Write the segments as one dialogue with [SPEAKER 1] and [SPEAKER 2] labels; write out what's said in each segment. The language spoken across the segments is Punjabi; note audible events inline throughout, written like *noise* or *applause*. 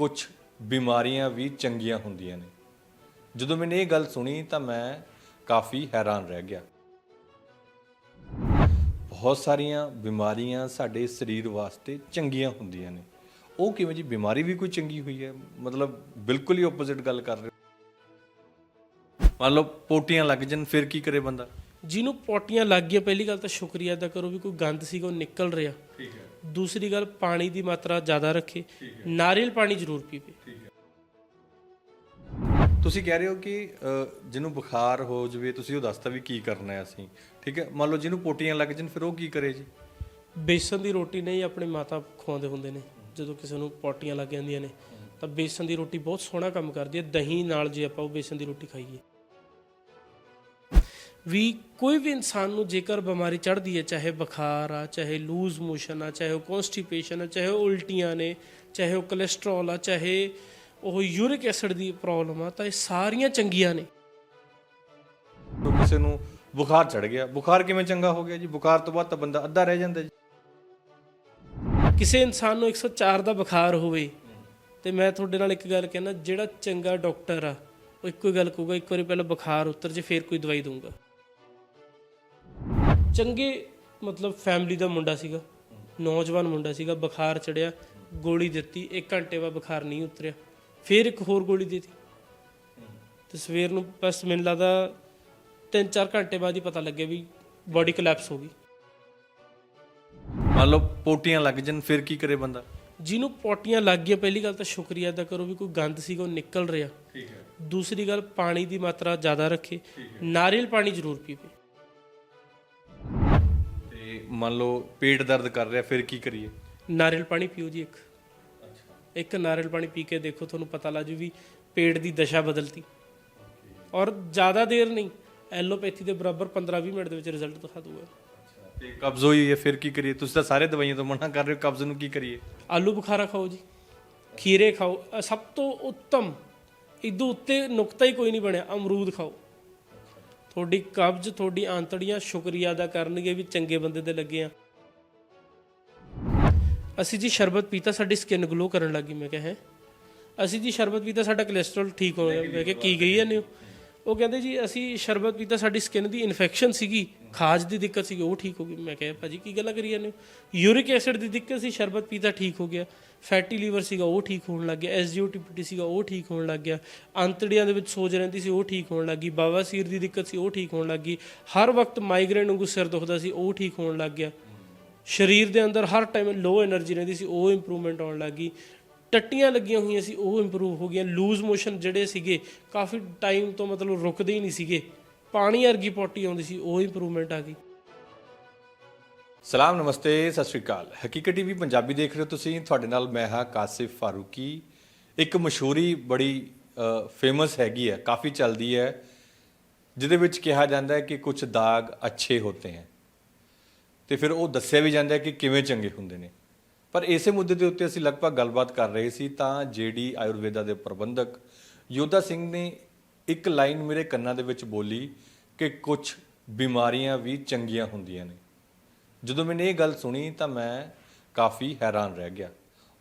[SPEAKER 1] ਕੁਝ ਬਿਮਾਰੀਆਂ ਵੀ ਚੰਗੀਆਂ ਹੁੰਦੀਆਂ ਨੇ। ਜਦੋਂ ਮੈंने ਇਹ ਗੱਲ ਸੁਣੀ ਤਾਂ ਮੈਂ ਕਾਫੀ ਹੈਰਾਨ ਰਹਿ ਗਿਆ। ਬਹੁਤ ਸਾਰੀਆਂ ਬਿਮਾਰੀਆਂ ਸਾਡੇ ਸਰੀਰ ਵਾਸਤੇ ਚੰਗੀਆਂ ਹੁੰਦੀਆਂ ਨੇ। ਉਹ ਕਿਵੇਂ ਜੀ? ਬਿਮਾਰੀ ਵੀ ਕੋਈ ਚੰਗੀ ਹੋਈ ਹੈ? ਮਤਲਬ ਬਿਲਕੁਲ ਹੀ ਆਪੋਜ਼ਿਟ ਗੱਲ ਕਰ ਰਹੇ ਮੰਨ ਲਓ ਪੋਟੀਆਂ ਲੱਗ ਜਾਣ, ਫਿਰ ਕੀ ਕਰੇ ਬੰਦਾ?
[SPEAKER 2] ਜਿਹਨੂੰ ਪੋਟੀਆਂ ਲੱਗ ਗਈਆਂ, ਪਹਿਲੀ ਗੱਲ ਤਾਂ ਸ਼ੁਕਰੀਆ ਅਦਾ ਕਰੋ ਵੀ ਕੋਈ ਗੰਦ ਸੀਗਾ, ਉਹ ਨਿਕਲ ਰਿਹਾ। ਦੂਸਰੀ ਗੱਲ ਪਾਣੀ ਦੀ ਮਾਤਰਾ ਜ਼ਿਆਦਾ ਰੱਖੇ। ਨਾਰੀਅਲ ਪਾਣੀ ਜ਼ਰੂਰ ਪੀਵੇ।
[SPEAKER 1] ਤੁਸੀਂ ਕਹਿ ਰਹੇ ਹੋ ਕਿ ਜਿਹਨੂੰ ਬੁਖਾਰ ਹੋ ਜਵੇ ਤੁਸੀਂ ਉਹ ਦੱਸਤਾ ਵੀ ਕੀ ਕਰਨਾ ਹੈ ਅਸੀਂ। ਠੀਕ ਹੈ? ਮੰਨ ਲਓ ਜਿਹਨੂੰ ਪੋਟੀਆਂ ਲੱਗ ਜਾਣ ਫਿਰ ਉਹ ਕੀ ਕਰੇ ਜੀ?
[SPEAKER 2] ਬੇਸਨ ਦੀ ਰੋਟੀ ਨਹੀਂ ਆਪਣੇ ਮਾਤਾ ਖਵਾਉਂਦੇ ਹੁੰਦੇ ਨੇ। ਜਦੋਂ ਕਿਸੇ ਨੂੰ ਪੋਟੀਆਂ ਲੱਗ ਜਾਂਦੀਆਂ ਨੇ ਤਾਂ ਬੇਸਨ ਦੀ ਰੋਟੀ ਬਹੁਤ ਸੋਹਣਾ ਕੰਮ ਕਰਦੀ ਹੈ। ਦਹੀਂ ਨਾਲ ਜੇ ਆਪਾਂ ਉਹ ਬੇਸਨ ਦੀ ਰੋਟੀ ਖਾਈਏ। ਵੀ ਕੋਈ ਵੀ ਇਨਸਾਨ ਨੂੰ ਜੇਕਰ ਬਿਮਾਰੀ ਚੜ੍ਹਦੀ ਹੈ ਚਾਹੇ ਬੁਖਾਰ ਆ ਚਾਹੇ ਲੂਜ਼ ਮੋਸ਼ਨ ਆ ਚਾਹੇ ਉਹ ਕਨਸਟੀਪੇਸ਼ਨ ਆ ਚਾਹੇ ਉਹ ਉਲਟੀਆਂ ਨੇ ਚਾਹੇ ਉਹ ਕੋਲੇਸਟ੍ਰੋਲ ਆ ਚਾਹੇ ਉਹ ਯੂਰਿਕ ਐਸਿਡ ਦੀ ਪ੍ਰੋਬਲਮ ਆ ਤਾਂ ਇਹ ਸਾਰੀਆਂ ਚੰਗੀਆਂ ਨੇ।
[SPEAKER 1] ਕਿਸੇ ਨੂੰ ਬੁਖਾਰ ਚੜ ਗਿਆ। ਬੁਖਾਰ ਕਿਵੇਂ ਚੰਗਾ ਹੋ ਗਿਆ ਜੀ? ਬੁਖਾਰ ਤੋਂ ਬਾਅਦ ਤਾਂ ਬੰਦਾ ਅੱਧਾ ਰਹਿ ਜਾਂਦਾ ਜੀ।
[SPEAKER 2] ਕਿਸੇ ਇਨਸਾਨ ਨੂੰ 104 ਦਾ ਬੁਖਾਰ ਹੋਵੇ ਤੇ ਮੈਂ ਤੁਹਾਡੇ ਨਾਲ ਇੱਕ ਗੱਲ ਕਹਿਣਾ ਜਿਹੜਾ ਚੰਗਾ ਡਾਕਟਰ ਆ ਉਹ ਇੱਕੋ ਹੀ ਗੱਲ ਕਹੂਗਾ ਇੱਕ ਵਾਰੀ ਪਹਿਲਾਂ ਬੁਖਾਰ ਉਤਰ ਜੇ ਫਿਰ ਕੋਈ ਦਵਾਈ ਦਊਗਾ। ਚੰਗੇ ਮਤਲਬ ਫੈਮਿਲੀ ਦਾ ਮੁੰਡਾ ਸੀਗਾ ਨੌਜਵਾਨ ਮੁੰਡਾ ਸੀਗਾ ਬੁਖਾਰ ਚੜਿਆ ਗੋਲੀ ਦਿੱਤੀ 1 ਘੰਟੇ ਬਾਅਦ ਬੁਖਾਰ ਨਹੀਂ ਉਤਰਿਆ ਫਿਰ ਇੱਕ ਹੋਰ ਗੋਲੀ ਦਿੱਤੀ। ਤੇ ਸਵੇਰ ਨੂੰ ਬਸ ਮੈਨੂੰ ਲੱਗਦਾ 3-4 ਘੰਟੇ ਬਾਅਦ ਹੀ ਪਤਾ ਲੱਗਿਆ ਵੀ ਬਾਡੀ ਕੋਲੈਪਸ ਹੋ ਗਈ।
[SPEAKER 1] ਮੰਨ ਲਓ ਪੋਟੀਆਂ ਲੱਗ ਜਾਣ ਫਿਰ ਕੀ ਕਰੇ ਬੰਦਾ?
[SPEAKER 2] ਜਿਹਨੂੰ ਪੋਟੀਆਂ ਲੱਗ ਗਈਆਂ ਪਹਿਲੀ ਗੱਲ ਤਾਂ ਸ਼ੁਕਰੀਆ ਅਦਾ ਕਰੋ ਵੀ ਕੋਈ ਗੰਦ ਸੀਗਾ ਉਹ ਨਿਕਲ ਰਿਹਾ।
[SPEAKER 1] ਠੀਕ ਹੈ।
[SPEAKER 2] ਦੂਸਰੀ ਗੱਲ ਪਾਣੀ ਦੀ ਮਾਤਰਾ ਜ਼ਿਆਦਾ ਰੱਖੇ। ਨਾਰੀਅਲ ਪਾਣੀ ਜ਼ਰੂਰ ਪੀਵੇ।
[SPEAKER 1] ਮੰਨ ਲਓ ਪੇਟ ਦਰਦ ਕਰ ਰਿਹਾ ਫਿਰ ਕੀ ਕਰੀਏ?
[SPEAKER 2] ਨਾਰੀਅਲ ਪਾਣੀ ਪੀਓ ਜੀ ਇੱਕ। ਇੱਕ ਨਾਰੀਅਲ ਪਾਣੀ ਪੀ ਕੇ ਦੇਖੋ ਤੁਹਾਨੂੰ ਪਤਾ ਲੱਗ ਜੂ ਵੀ ਪੇਟ ਦੀ ਦਸ਼ਾ ਬਦਲਤੀ। ਔਰ ਜ਼ਿਆਦਾ ਦੇਰ ਨਹੀਂ ਐਲੋਪੈਥੀ ਦੇ ਬਰਾਬਰ 15-20 ਮਿੰਟ ਦੇ ਵਿੱਚ ਰਿਜ਼ਲਟ ਦਿਖਾ ਦੂਗਾ
[SPEAKER 1] ਤੇ ਕਬਜ਼ ਹੋਈ ਹੈ ਫਿਰ ਕੀ ਕਰੀਏ? ਤੁਸੀਂ ਤਾਂ ਸਾਰੇ ਦਵਾਈਆਂ ਤੋਂ ਮਨਾ ਕਰ ਰਹੇ ਹੋ ਕਬਜ਼ ਨੂੰ ਕੀ ਕਰੀਏ?
[SPEAKER 2] ਆਲੂ ਬੁਖਾਰਾ ਖਾਓ ਜੀ ਖੀਰੇ ਖਾਓ ਅ, ਸਭ ਤੋਂ ਉੱਤਮ ਇਦੋਂ ਉੱਤੇ ਨੁਕਤਾ ਹੀ ਕੋਈ ਨਹੀਂ ਬਣਿਆ ਅਮਰੂਦ ਖਾਓ। ਤੁਹਾਡੀ ਕਬਜ਼, ਤੁਹਾਡੀ ਆਂਤੜੀਆਂ ਸ਼ੁਕਰੀਆ ਅਦਾ ਕਰਨਗੇ ਵੀ ਚੰਗੇ ਬੰਦੇ ਦੇ ਲੱਗੇ ਆ। ਅਸੀਂ ਜੀ ਸ਼ਰਬਤ ਪੀਤਾ, ਸਾਡੀ ਸਕਿਨ ਗਲੋ ਕਰਨ ਲੱਗੀ, ਮੈਂ ਕਿਹਾ, ਹੈ? ਅਸੀਂ ਜੀ ਸ਼ਰਬਤ ਪੀਤਾ, ਸਾਡਾ ਕੋਲੇਸਟ੍ਰੋਲ ਠੀਕ ਹੋ ਗਿਆ ਮੈਂ ਕਿਹਾ, ਕੀ ਗਈ ਹੈ ਨਿਓ ਉਹ ਕਹਿੰਦੇ ਜੀ, ਅਸੀਂ ਸ਼ਰਬਤ ਪੀਤਾ, ਸਾਡੀ ਸਕਿਨ ਦੀ ਇਨਫੈਕਸ਼ਨ ਸੀਗੀ। ਖਾਜ ਦੀ ਦਿੱਕਤ ਸੀਗੀ, ਉਹ ਠੀਕ ਹੋ ਗਈ। ਮੈਂ ਕਿਹਾ, ਭਾਜੀ, ਕੀ ਗੱਲਾਂ ਕਰੀ ਜਾਂਦੇ ਯੂਰਿਕ ਐਸਿਡ ਦੀ ਦਿੱਕਤ ਸੀ, ਸ਼ਰਬਤ ਪੀਤਾ ਠੀਕ ਹੋ ਗਿਆ। ਫੈਟੀ ਲੀਵਰ ਸੀਗਾ, ਉਹ ਠੀਕ ਹੋਣ ਲੱਗ ਗਿਆ। ਐਸਜੀਓਟੀਪੀਟੀ ਸੀਗਾ, ਉਹ ਠੀਕ ਹੋਣ ਲੱਗ ਗਿਆ। ਅੰਤੜੀਆਂ ਦੇ ਵਿੱਚ ਸੋਜ ਰਹਿੰਦੀ ਸੀ, ਉਹ ਠੀਕ ਹੋਣ ਲੱਗ ਲੱਗੀ ਬਵਾਸੀਰ ਦੀ ਦਿੱਕਤ ਸੀ, ਉਹ ਠੀਕ ਹੋਣ ਲੱਗ ਗਈ। ਹਰ ਵਕਤ ਮਾਈਗਰੇਨ ਨੂੰ ਸਿਰ ਦੁਖਦਾ ਸੀ, ਉਹ ਠੀਕ ਹੋਣ ਲੱਗ ਗਿਆ। ਸਰੀਰ ਦੇ ਅੰਦਰ ਹਰ ਟਾਈਮ ਲੋ એનર્ਜੀ ਰਹਿੰਦੀ ਸੀ, ਉਹ ਇੰਪਰੂਵਮੈਂਟ ਆਉਣ ਲੱਗ ਗਈ। ਟੱਟੀਆਂ ਲੱਗੀਆਂ ਹੋਈਆਂ ਸੀ, ਉਹ ਇੰਪਰੂਵ ਹੋ ਗਈਆਂ। ਲੂਜ਼ ਮੋਸ਼ਨ ਜਿਹੜੇ ਸੀਗੇ, ਕਾਫੀ ਟਾਈਮ ਤੋਂ ਮਤਲਬ ਰੁਕਦੇ ਹੀ ਨਹੀਂ ਸੀਗੇ। ਪਾਣੀ ਵਰਗੀ ਪੋਟੀ ਆਉਂਦੀ ਸੀ, ਉਹ ਇੰਪਰੂਵਮੈਂਟ ਆ ਗਈ।
[SPEAKER 1] ਸਲਾਮ, ਨਮਸਤੇ, ਸਤਿ ਸ਼੍ਰੀ ਅਕਾਲ। ਹਕੀਕਤ ਟੀਵੀ ਪੰਜਾਬੀ ਦੇਖ ਰਹੇ ਹੋ ਤੁਸੀਂ। ਤੁਹਾਡੇ ਨਾਲ ਮੈਂ ਹਾਂ ਕਾਸਿਫ ਫਾਰੂਕੀ। ਇੱਕ ਮਸ਼ਹੂਰੀ ਬੜੀ ਫੇਮਸ ਹੈਗੀ ਹੈ, ਕਾਫੀ ਚੱਲਦੀ ਹੈ, ਜਿਹਦੇ ਵਿੱਚ ਕਿਹਾ ਜਾਂਦਾ ਹੈ ਕਿ ਕੁਝ ਦਾਗ ਅੱਛੇ ਹੁੰਦੇ ਹਨ ਤੇ ਫਿਰ ਉਹ ਦੱਸਿਆ ਵੀ ਜਾਂਦਾ ਹੈ ਕਿ ਕਿਵੇਂ ਚੰਗੇ ਹੁੰਦੇ ਨੇ। ਪਰ ਇਸੇ ਮੁੱਦੇ ਦੇ ਉੱਤੇ ਅਸੀਂ ਲਗਭਗ ਗੱਲਬਾਤ ਕਰ ਰਹੇ ਸੀ ਤਾਂ ਜੇਡੀ ਆਯੁਰਵੇਦਾ ਦੇ ਪ੍ਰਬੰਧਕ ਯੋਧਾ ਸਿੰਘ ਨੇ ਇੱਕ ਲਾਈਨ ਮੇਰੇ ਕੰਨਾਂ ਦੇ ਵਿੱਚ ਬੋਲੀ ਕਿ ਕੁਝ ਬਿਮਾਰੀਆਂ ਵੀ ਚੰਗੀਆਂ ਹੁੰਦੀਆਂ ਨੇ। ਜਦੋਂ ਮੈਨੇ ਇਹ ਗੱਲ ਸੁਣੀ ਤਾਂ ਮੈਂ ਕਾਫੀ ਹੈਰਾਨ ਰਹਿ ਗਿਆ।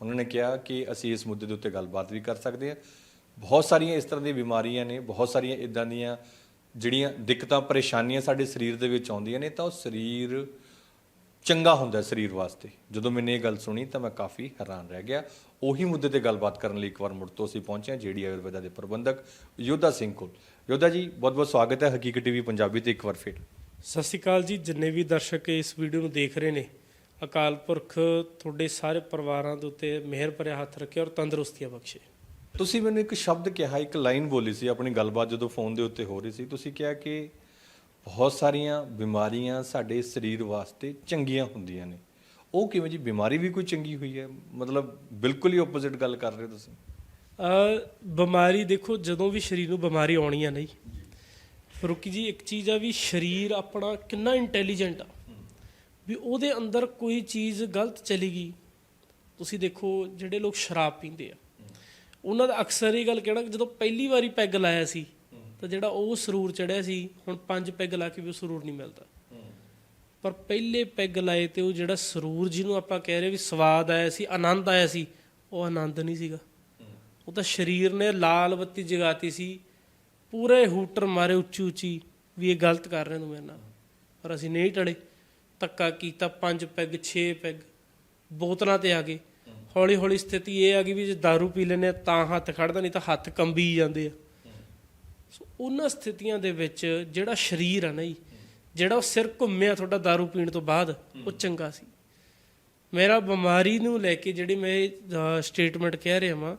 [SPEAKER 1] ਉਹਨਾਂ ਨੇ ਕਿਹਾ ਕਿ ਅਸੀਂ ਇਸ ਮੁੱਦੇ ਦੇ ਉੱਤੇ ਗੱਲਬਾਤ ਵੀ ਕਰ ਸਕਦੇ ਹਾਂ। ਬਹੁਤ ਸਾਰੀਆਂ ਇਸ ਤਰ੍ਹਾਂ ਦੀਆਂ ਬਿਮਾਰੀਆਂ ਨੇ, ਬਹੁਤ ਸਾਰੀਆਂ ਇਦਾਂ ਦੀਆਂ ਜਿਹੜੀਆਂ ਦਿੱਕਤਾਂ, ਪਰੇਸ਼ਾਨੀਆਂ ਸਾਡੇ ਸਰੀਰ ਦੇ ਵਿੱਚ ਆਉਂਦੀਆਂ ਨੇ ਤਾਂ ਉਹ ਸਰੀਰ ਚੰਗਾ ਹੁੰਦਾ ਸਰੀਰ ਵਾਸਤੇ। ਜਦੋਂ ਮੈंने ਇਹ ਗੱਲ ਸੁਣੀ ਤਾਂ ਮੈਂ ਕਾਫੀ ਹੈਰਾਨ ਰਹਿ ਗਿਆ। ਉਹੀ ਮੁੱਦੇ ਤੇ ਗੱਲਬਾਤ ਕਰਨ ਲਈ ਇੱਕ ਵਾਰ ਮੁੜ ਤੋਂ ਅਸੀਂ ਪਹੁੰਚੇ ਹਾਂ ਜਿਹੜੀ ਆਯੁਰਵੇਦਾ ਦੇ ਪ੍ਰਬੰਧਕ ਯੋਧਾ ਸਿੰਘ ਕੋਲ। ਯੋਧਾ ਜੀ ਬਹੁਤ ਬਹੁਤ ਸਵਾਗਤ ਹੈ ਹਕੀਕਤ ਟੀਵੀ ਪੰਜਾਬੀ ਤੇ ਇੱਕ ਵਾਰ ਫਿਰ।
[SPEAKER 2] ਸਤਿ ਸ਼੍ਰੀ ਅਕਾਲ ਜੀ ਜਿੰਨੇ ਵੀ ਦਰਸ਼ਕ ਇਸ ਵੀਡੀਓ ਨੂੰ ਦੇਖ ਰਹੇ ਨੇ ਅਕਾਲ ਪੁਰਖ ਤੁਹਾਡੇ ਸਾਰੇ ਪਰਿਵਾਰਾਂ ਦੇ ਉੱਤੇ ਮਿਹਰ ਭਰਿਆ ਹੱਥ ਰੱਖੇ ਔਰ ਤੰਦਰੁਸਤੀਆਂ ਬਖਸ਼ੇ।
[SPEAKER 1] ਤੁਸੀਂ ਮੈਨੂੰ ਇੱਕ ਸ਼ਬਦ ਕਿਹਾ ਇੱਕ ਲਾਈਨ ਬੋਲੀ ਸੀ ਆਪਣੀ ਗੱਲਬਾਤ ਜਦੋਂ ਫੋਨ ਦੇ ਉੱਤੇ ਹੋ ਰਹੀ ਸੀ। ਤੁਸੀਂ ਕਿਹਾ ਕਿ ਬਹੁਤ ਸਾਰੀਆਂ ਬਿਮਾਰੀਆਂ ਸਾਡੇ ਸਰੀਰ ਵਾਸਤੇ ਚੰਗੀਆਂ ਹੁੰਦੀਆਂ ਨੇ। ਉਹ ਕਿਵੇਂ ਜੀ? ਬਿਮਾਰੀ ਵੀ ਕੋਈ ਚੰਗੀ ਹੋਈ ਹੈ? ਮਤਲਬ ਬਿਲਕੁਲ ਹੀ ਆਪੋਜ਼ਿਟ ਗੱਲ ਕਰ ਰਹੇ ਹੋ ਤੁਸੀਂ।
[SPEAKER 2] ਅ, ਬਿਮਾਰੀ ਦੇਖੋ, ਜਦੋਂ ਵੀ ਸਰੀਰ ਨੂੰ ਬਿਮਾਰੀ ਆਉਣੀ ਆ ਨਹੀਂ। ਫਰੂਕੀ ਜੀ, ਇੱਕ ਚੀਜ਼ ਆ ਵੀ ਸਰੀਰ ਆਪਣਾ ਕਿੰਨਾ ਇੰਟੈਲੀਜੈਂਟ ਆ। ਵੀ ਉਹਦੇ ਅੰਦਰ ਕੋਈ ਚੀਜ਼ ਗਲਤ ਚਲੀ ਗਈ, ਤੁਸੀਂ ਦੇਖੋ ਜਿਹੜੇ ਲੋਕ ਸ਼ਰਾਬ ਪੀਂਦੇ ਆ। ਉਹਨਾਂ ਦਾ ਅਕਸਰ ਇਹ ਗੱਲ ਕਹਿਣਾ ਕਿ ਜਦੋਂ ਪਹਿਲੀ ਵਾਰੀ ਪੈਗ ਲਾਇਆ ਸੀ ਤਾਂ ਜਿਹੜਾ ਉਹ ਸਰੂਰ ਚੜਿਆ ਸੀ, ਹੁਣ ਪੰਜ ਪੈਗ ਲਾ ਕੇ ਵੀ ਉਹ ਸਰੂਰ ਨਹੀਂ ਮਿਲਦਾ। ਪਰ ਪਹਿਲੇ ਪੈਗ ਲਾਏ ਤੇ ਉਹ ਜਿਹੜਾ ਸਰੂਰ ਜਿਹਨੂੰ ਆਪਾਂ ਕਹਿ ਰਹੇ ਵੀ ਸਵਾਦ ਆਇਆ ਸੀ, ਆਨੰਦ ਆਇਆ ਸੀ, ਉਹ ਆਨੰਦ ਨਹੀਂ ਸੀਗਾ। ਉਹ ਤਾਂ ਸਰੀਰ ਨੇ ਲਾਲ ਬੱਤੀ ਜਗਾਤੀ ਸੀ, ਪੂਰੇ ਹੂਟਰ ਮਾਰੇ ਉੱਚੀ ਉੱਚੀ ਵੀ ਇਹ ਗਲਤ ਕਰ ਰਹੇ ਤੂੰ ਮੇਰੇ ਨਾਲ। ਪਰ ਅਸੀਂ ਨਹੀਂ ਟੜੇ ਧੱਕਾ ਕੀਤਾ, ਪੰਜ ਪੈਗ 6 ਪੈਗ, ਬੋਤਲਾਂ ਤੇ ਆ ਗਏ। ਹੌਲੀ ਹੌਲੀ ਸਥਿਤੀ ਇਹ ਆ ਗਈ ਵੀ ਜੇ दारू ਪੀ ਲੈਨੇ ਤਾਂ ਹੱਥ ਖੜਦਾ ਨਹੀਂ ਤਾਂ ਹੱਥ ਕੰਬੀ ਜਾਂਦੇ ਆ। ਸੋ ਉਹਨਾਂ ਸਥਿਤੀਆਂ ਦੇ ਵਿੱਚ ਜਿਹੜਾ ਸਰੀਰ ਆ ਨਾ ਜੀ, ਜਿਹੜਾ ਉਹ ਸਿਰ ਘੁੰਮਿਆ ਤੁਹਾਡਾ दारू ਪੀਣ ਤੋਂ ਬਾਅਦ, ਉਹ ਚੰਗਾ ਸੀ। ਮੇਰਾ ਬਿਮਾਰੀ ਨੂੰ ਲੈ ਕੇ ਜਿਹੜੀ ਮੈਂ ਸਟੇਟਮੈਂਟ ਕਹਿ ਰਿਹਾ ਵਾਂ,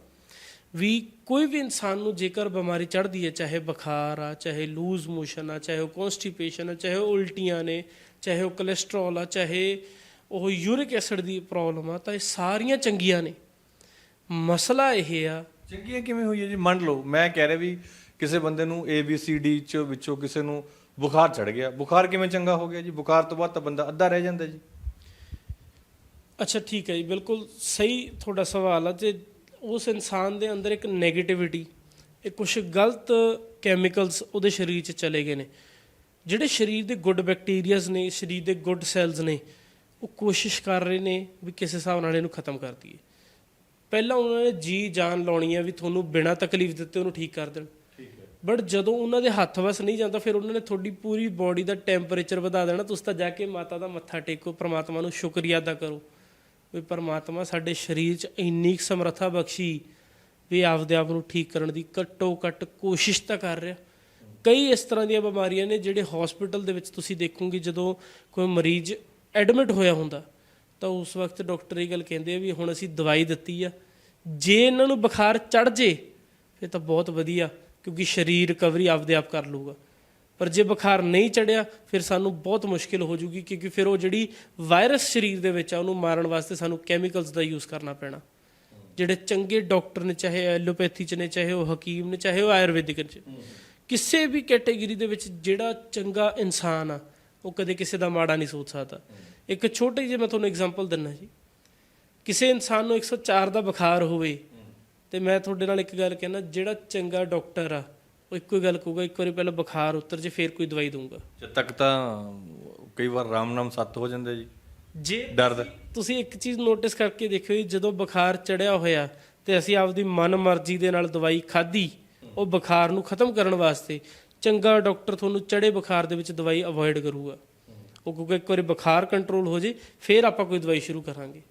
[SPEAKER 2] ਵੀ ਕੋਈ ਵੀ ਇਨਸਾਨ ਨੂੰ ਜੇਕਰ ਬਿਮਾਰੀ ਚੜ੍ਹਦੀ ਹੈ, ਚਾਹੇ ਬੁਖਾਰ ਆ, ਚਾਹੇ ਲੂਜ਼ ਮੋਸ਼ਨ ਆ, ਚਾਹੇ ਉਹ ਕਨਸਟੀਪੇਸ਼ਨ ਆ, ਚਾਹੇ ਉਹ ਉਲਟੀਆਂ ਨੇ, ਚਾਹੇ ਉਹ ਕੋਲੇਸਟ੍ਰੋਲ ਆ, ਚਾਹੇ ਉਹ ਯੂਰਿਕ ਐਸਿਡ ਦੀ ਪ੍ਰੋਬਲਮ ਆ, ਤਾਂ ਇਹ ਸਾਰੀਆਂ ਚੰਗੀਆਂ ਨੇ। ਮਸਲਾ ਇਹ ਆ
[SPEAKER 1] ਚੰਗੀਆਂ ਕਿਵੇਂ ਹੋਈਆਂ ਜੀ? ਮੰਨ ਲਓ, ਮੈਂ ਕਹਿ ਰਿਹਾ ਵੀ ਕਿਸੇ ਬੰਦੇ ਨੂੰ A, B, C, D ਚ ਵਿੱਚੋਂ ਕਿਸੇ ਨੂੰ ਬੁਖਾਰ ਚੜ ਗਿਆ। ਬੁਖਾਰ ਕਿਵੇਂ ਚੰਗਾ ਹੋ ਗਿਆ ਜੀ? ਬੁਖਾਰ ਤੋਂ ਬਾਅਦ ਤਾਂ ਬੰਦਾ ਅੱਧਾ ਰਹਿ ਜਾਂਦਾ ਜੀ।
[SPEAKER 2] ਅੱਛਾ, ਠੀਕ ਹੈ ਜੀ। ਬਿਲਕੁਲ ਸਹੀ ਤੁਹਾਡਾ ਸਵਾਲ ਆ ਤੇ ਉਸ ਇਨਸਾਨ ਦੇ ਅੰਦਰ ਇੱਕ 네ਗੇਟਿਵਿਟੀ ਇਹ ਕੁਝ ਗਲਤ ਕੈਮੀਕਲਸ ਉਹਦੇ ਸਰੀਰ 'ਚ ਚਲੇ ਗਏ ਨੇ। ਜਿਹੜੇ ਸਰੀਰ ਦੇ ਗੁੱਡ ਬੈਕਟੀਰੀਆਜ਼ ਨੇ, ਸਰੀਰ ਦੇ ਗੁੱਡ ਸੈਲਸ ਨੇ, ਉਹ ਕੋਸ਼ਿਸ਼ ਕਰ ਰਹੇ ਨੇ ਵੀ ਕਿਸੇ ਹਿਸਾਬ ਨਾਲ ਇਹਨੂੰ ਖਤਮ ਕਰ ਦਈਏ। ਪਹਿਲਾਂ ਉਹਨਾਂ ਨੇ ਜੀ ਜਾਨ ਲਾਉਣੀ ਹੈ ਵੀ ਤੁਹਾਨੂੰ ਬਿਨਾਂ ਤਕਲੀਫ ਦਿੱਤੇ ਉਹਨੂੰ ਠੀਕ ਕਰ ਦੇਣ। ਬਟ ਜਦੋਂ ਉਹਨਾਂ ਦੇ ਹੱਥ ਵਸ ਨਹੀਂ ਜਾਂਦਾ, ਫਿਰ ਉਹਨਾਂ ਨੇ ਤੁਹਾਡੀ ਪੂਰੀ ਬਾਡੀ ਦਾ ਟੈਂਪਰੇਚਰ ਵਧਾ ਦੇਣਾ, ਤੁਸੀਂ ਤਾਂ ਜਾ ਕੇ ਮਾਤਾ ਦਾ ਮੱਥਾ ਟੇਕੋ, ਪ੍ਰਮਾਤਮਾ ਨੂੰ ਸ਼ੁਕਰੀਆ ਅਦਾ ਕਰੋ। ਵੀ ਪਰਮਾਤਮਾ ਸਾਡੇ ਸਰੀਰ 'ਚ ਇੰਨੀ ਕੁ ਸਮਰੱਥਾ ਬਖਸ਼ੀ ਵੀ ਆਪਦੇ ਆਪ ਨੂੰ ਠੀਕ ਕਰਨ ਦੀ ਘੱਟੋ ਘੱਟ ਕੋਸ਼ਿਸ਼ ਤਾਂ ਕਰ ਰਿਹਾ। ਕਈ ਇਸ ਤਰ੍ਹਾਂ ਦੀਆਂ ਬਿਮਾਰੀਆਂ ਨੇ ਜਿਹੜੇ ਹਸਪੀਟਲ ਦੇ ਵਿੱਚ ਤੁਸੀਂ ਦੇਖੋਗੇ, ਜਦੋਂ ਕੋਈ ਮਰੀਜ਼ ਐਡਮਿਟ ਹੋਇਆ ਹੁੰਦਾ, ਤਾਂ ਉਸ ਵਕਤ ਡਾਕਟਰ ਇਹ ਗੱਲ ਕਹਿੰਦੇ ਆ ਵੀ ਹੁਣ ਅਸੀਂ ਦਵਾਈ ਦਿੱਤੀ ਆ। ਜੇ ਇਹਨਾਂ ਨੂੰ ਬੁਖਾਰ ਚੜ ਜੇ, ਫਿਰ ਤਾਂ ਬਹੁਤ ਵਧੀਆ। ਕਿਉਂਕਿ ਸਰੀਰ ਰਿਕਵਰੀ ਆਪਦੇ ਆਪ ਕਰ ਲੂਗਾ ਪਰ ਜੇ ਬੁਖਾਰ ਨਹੀਂ ਚੜਿਆ, ਫਿਰ ਸਾਨੂੰ ਬਹੁਤ ਮੁਸ਼ਕਿਲ ਹੋ ਜੂਗੀ ਕਿਉਂਕਿ ਫਿਰ ਉਹ ਜਿਹੜੀ ਵਾਇਰਸ ਸਰੀਰ ਦੇ ਵਿੱਚ ਆ, ਉਹਨੂੰ ਮਾਰਨ ਵਾਸਤੇ ਸਾਨੂੰ ਕੈਮੀਕਲਸ ਦਾ ਯੂਜ਼ ਕਰਨਾ ਪੈਣਾ। ਜਿਹੜੇ ਚੰਗੇ ਡਾਕਟਰ ਨੇ, ਚਾਹੇ ਐਲੋਪੈਥੀ ਚ ਨੇ, ਚਾਹੇ ਉਹ ਹਕੀਮ ਨੇ, ਚਾਹੇ ਉਹ ਆਯੁਰਵੈਦਿਕ ਚ। ਕਿਸੇ ਵੀ ਕੈਟਾਗਰੀ ਦੇ ਵਿੱਚ ਜਿਹੜਾ ਚੰਗਾ ਇਨਸਾਨ ਆ, ਉਹ ਕਦੇ ਕਿਸੇ ਦਾ ਮਾੜਾ ਨਹੀਂ ਸੋਚ ਸਕਦਾ। ਇੱਕ ਛੋਟੀ ਜਿਹੀ ਮੈਂ ਤੁਹਾਨੂੰ ਐਗਜ਼ਾਮਪਲ ਦਿੰਨਾ ਜੀ। ਕਿਸੇ ਇਨਸਾਨ ਨੂੰ 104 ਦਾ ਬੁਖਾਰ ਹੋਵੇ ਤੇ ਮੈਂ ਤੁਹਾਡੇ ਨਾਲ ਇੱਕ ਗੱਲ ਕਹਿਣਾ ਜਿਹੜਾ ਚੰਗਾ ਡਾਕਟਰ ਆ ਉਹ ਇੱਕੋ ਹੀ ਗੱਲ ਕਹੂਗਾ ਇੱਕ ਵਾਰੀ ਪਹਿਲਾਂ ਬੁਖਾਰ ਉਤਰ ਜੇ ਫਿਰ ਕੋਈ ਦਵਾਈ ਦਊਗਾ।
[SPEAKER 1] ਜਦ ਤੱਕ ਤਾਂ ਕਈ ਵਾਰ ਰਾਮ ਨਾਮ ਸੱਤ ਹੋ ਜਾਂਦਾ ਜੀ।
[SPEAKER 2] ਜੇ
[SPEAKER 1] ਡਰਦਾ
[SPEAKER 2] ਤੁਸੀਂ ਇੱਕ ਚੀਜ਼ ਨੋਟਿਸ ਕਰਕੇ ਦੇਖਿਓ ਜੀ, ਜਦੋਂ ਬੁਖਾਰ ਚੜਿਆ ਹੋਇਆ ਤੇ ਅਸੀਂ ਆਪਦੀ ਮਨ ਮਰਜ਼ੀ ਦੇ ਨਾਲ ਦਵਾਈ ਖਾਧੀ ਉਹ ਬੁਖਾਰ ਨੂੰ ਖਤਮ ਕਰਨ ਵਾਸਤੇ ਚੰਗਾ ਡਾਕਟਰ ਤੁਹਾਨੂੰ ਚੜੇ ਬੁਖਾਰ ਦੇ ਵਿੱਚ ਦਵਾਈ ਅਵੋਇਡ ਕਰੂਗਾ। ਉਹ ਕਿਉਂਕਿ ਇੱਕ ਵਾਰੀ ਬੁਖਾਰ ਕੰਟਰੋਲ ਹੋ ਜੇ ਫਿਰ ਆਪਾਂ ਕੋਈ ਦਵਾਈ ਸ਼ੁਰੂ ਕਰਾਂਗੇ।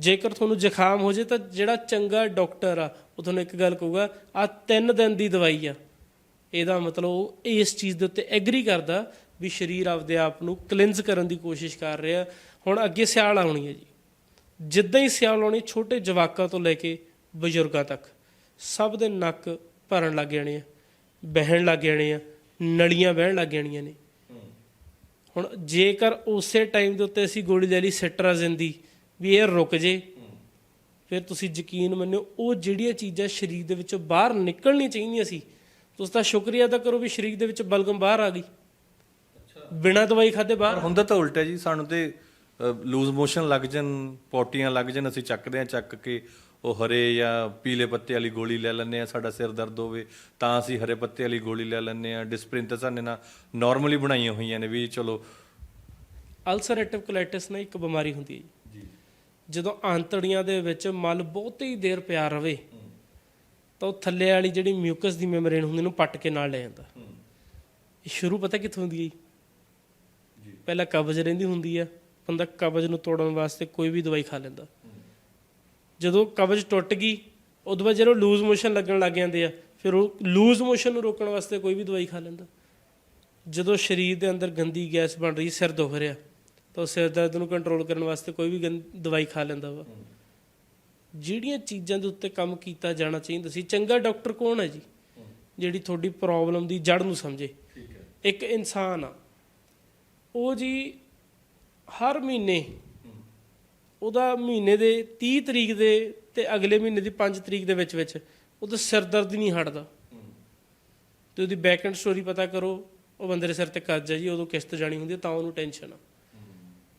[SPEAKER 2] ਜੇਕਰ ਤੁਹਾਨੂੰ ਜ਼ੁਕਾਮ ਹੋ ਜੇ ਤਾਂ ਜਿਹੜਾ ਚੰਗਾ ਡਾਕਟਰ ਆ ਉਹ ਤੁਹਾਨੂੰ ਇੱਕ ਗੱਲ ਕਹੂਗਾ ਆ ਤਿੰਨ ਦਿਨ ਦੀ ਦਵਾਈ ਆ। ਇਹਦਾ ਮਤਲਬ ਉਹ ਇਸ ਚੀਜ਼ ਦੇ ਉੱਤੇ ਐਗਰੀ ਕਰਦਾ ਵੀ ਸਰੀਰ ਆਪਦੇ ਆਪ ਨੂੰ ਕਲੀਨਜ਼ ਕਰਨ ਦੀ ਕੋਸ਼ਿਸ਼ ਕਰ ਰਿਹਾ। ਹੁਣ ਅੱਗੇ ਸਿਆਲ ਆਉਣੀ ਹੈ ਜੀ। ਜਿੱਦਾਂ ਹੀ ਸਿਆਲ ਆਉਣੀ ਛੋਟੇ ਜਵਾਕਾਂ ਤੋਂ ਲੈ ਕੇ ਬਜ਼ੁਰਗਾਂ ਤੱਕ ਸਭ ਦੇ ਨੱਕ ਭਰਨ ਲੱਗ ਜਾਣੇ ਆ ਬਹਿਣ ਲੱਗ ਜਾਣੇ ਆ ਨਲੀਆਂ ਬਹਿਣ ਲੱਗ ਜਾਣੀਆਂ ਨੇ। ਹੁਣ ਜੇਕਰ ਉਸੇ ਟਾਈਮ ਦੇ ਉੱਤੇ ਅਸੀਂ ਗੋਲੀ ਲੈ ਲਈ ਸਿਟਰਾਜ਼ਿਨ ਦੀ ਵੀ ਇਹ ਰੁਕ ਜੇ। ਫਿਰ ਤੁਸੀਂ ਯਕੀਨ ਮੰਨਿਓ ਉਹ ਜਿਹੜੀਆਂ ਚੀਜ਼ਾਂ ਸਰੀਰ ਦੇ ਵਿੱਚੋਂ ਬਾਹਰ ਨਿਕਲਣੀਆਂ ਚਾਹੀਦੀਆਂ ਸੀ ਤੁਸੀਂ ਤਾਂ ਸ਼ੁਕਰੀਆ ਅਦਾ ਕਰੋ ਵੀ ਸਰੀਰ ਦੇ ਵਿੱਚ ਬਲਗਮ ਬਾਹਰ ਆ ਗਈ। ਬਿਨਾਂ ਦਵਾਈ ਖਾਦੇ ਬਾਹਰ।
[SPEAKER 1] ਹੁੰਦਾ ਤਾਂ ਉਲਟਾ ਜੀ ਸਾਨੂੰ ਤੇ ਲੂਜ਼ ਮੋਸ਼ਨ ਲੱਗ ਜਨ ਪੋਟੀਆਂ ਲੱਗ ਜਨ ਅਸੀਂ ਚੱਕਦੇ ਆ ਚੱਕ ਕੇ ਉਹ ਹਰੇ ਜਾਂ ਪੀਲੇ ਪੱਤੇ ਵਾਲੀ ਗੋਲੀ ਲੈ ਲੈਂਦੇ ਆ ਸਾਡਾ ਸਿਰ ਦਰਦ ਹੋਵੇ ਤਾਂ ਅਸੀਂ ਹਰੇ ਪੱਤੇ ਵਾਲੀ ਗੋਲੀ ਲੈ ਲੈਂਦੇ ਆ ਡਿਸਪ੍ਰਿਨ ਤਾਂ ਸਾਡੇ ਨਾਲ ਨਾਰਮਲੀ ਬਣਾਈਆਂ ਹੋਈਆਂ ਨੇ ਵੀ ਚਲੋ।
[SPEAKER 2] ਅਲਸਰੇਟਿਵ ਕੋਲਾਈਟਿਸ ਨਾ ਇੱਕ ਬਿਮਾਰੀ ਹੁੰਦੀ ਹੈ ਜੀ। ਜਦੋਂ ਆਂਤੜੀਆਂ ਦੇ ਵਿੱਚ ਮਲ ਬਹੁਤੀ ਦੇਰ ਪਿਆ ਰਵੇ ਤਾਂ ਉਹ ਥੱਲੇ ਵਾਲੀ ਜਿਹੜੀ ਮਿਊਕਸ ਦੀ ਮੈਮਬਰੇਨ ਹੁੰਦੀ ਨੂੰ ਪੱਟ ਕੇ ਨਾਲ ਲੈ ਜਾਂਦਾ। ਇਹ ਸ਼ੁਰੂ ਪਤਾ ਕਿੱਥੋਂ ਹੁੰਦੀ ਹੈ ਜੀ? ਪਹਿਲਾਂ ਕਬਜ਼ ਰਹਿੰਦੀ ਹੁੰਦੀ ਆ ਬੰਦਾ ਕਬਜ਼ ਨੂੰ ਤੋੜਨ ਵਾਸਤੇ ਕੋਈ ਵੀ ਦਵਾਈ ਖਾ ਲੈਂਦਾ। ਜਦੋਂ ਕਬਜ਼ ਟੁੱਟ ਗਈ ਉਦੋਂ ਬਾਅਦ ਜਦੋਂ ਲੂਜ਼ ਮੋਸ਼ਨ ਲੱਗਣ ਲੱਗ ਜਾਂਦੇ ਆ ਫਿਰ ਉਹ ਲੂਜ਼ ਮੋਸ਼ਨ ਨੂੰ ਰੋਕਣ ਵਾਸਤੇ ਕੋਈ ਵੀ ਦਵਾਈ ਖਾ ਲੈਂਦਾ। ਜਦੋਂ ਸਰੀਰ ਦੇ ਅੰਦਰ ਗੰਦੀ ਗੈਸ ਬਣ ਰਹੀ ਸਿਰ ਦੁਖ ਰਿਹਾ ਤਾਂ ਉਹ ਸਿਰ ਦਰਦ ਨੂੰ ਕੰਟਰੋਲ ਕਰਨ ਵਾਸਤੇ ਕੋਈ ਵੀ ਦਵਾਈ ਖਾ ਲੈਂਦਾ ਵਾ। ਜਿਹੜੀਆਂ ਚੀਜ਼ਾਂ ਦੇ ਉੱਤੇ ਕੰਮ ਕੀਤਾ ਜਾਣਾ ਚਾਹੀਦਾ ਸੀ ਚੰਗਾ ਡਾਕਟਰ ਕੌਣ ਹੈ ਜੀ? ਜਿਹੜੀ ਤੁਹਾਡੀ ਪ੍ਰੋਬਲਮ ਦੀ ਜੜ ਨੂੰ ਸਮਝੇ। ਇੱਕ ਇਨਸਾਨ ਆ। ਉਹ ਜੀ ਹਰ ਮਹੀਨੇ ਉਹਦਾ ਮਹੀਨੇ ਦੇ 30 ਤਰੀਕ ਦੇ ਤੇ ਅਗਲੇ ਮਹੀਨੇ ਦੀ 5 ਤਰੀਕ ਦੇ ਵਿੱਚ ਵਿੱਚ ਉਹਦਾ ਸਿਰ ਦਰਦ ਨਹੀਂ ਹਟਦਾ। ਤੇ ਉਹਦੀ ਬੈਕ ਐਂਡ ਸਟੋਰੀ ਪਤਾ ਕਰੋ ਉਹ ਬੰਦੇ ਦੇ ਸਿਰ ਤੇ ਕਰਜ਼ਾ ਜੀ ਉਦੋਂ ਕਿਸ਼ਤ ਜਾਣੀ ਹੁੰਦੀ ਤਾਂ ਉਹਨੂੰ ਟੈਨਸ਼ਨ ਆ।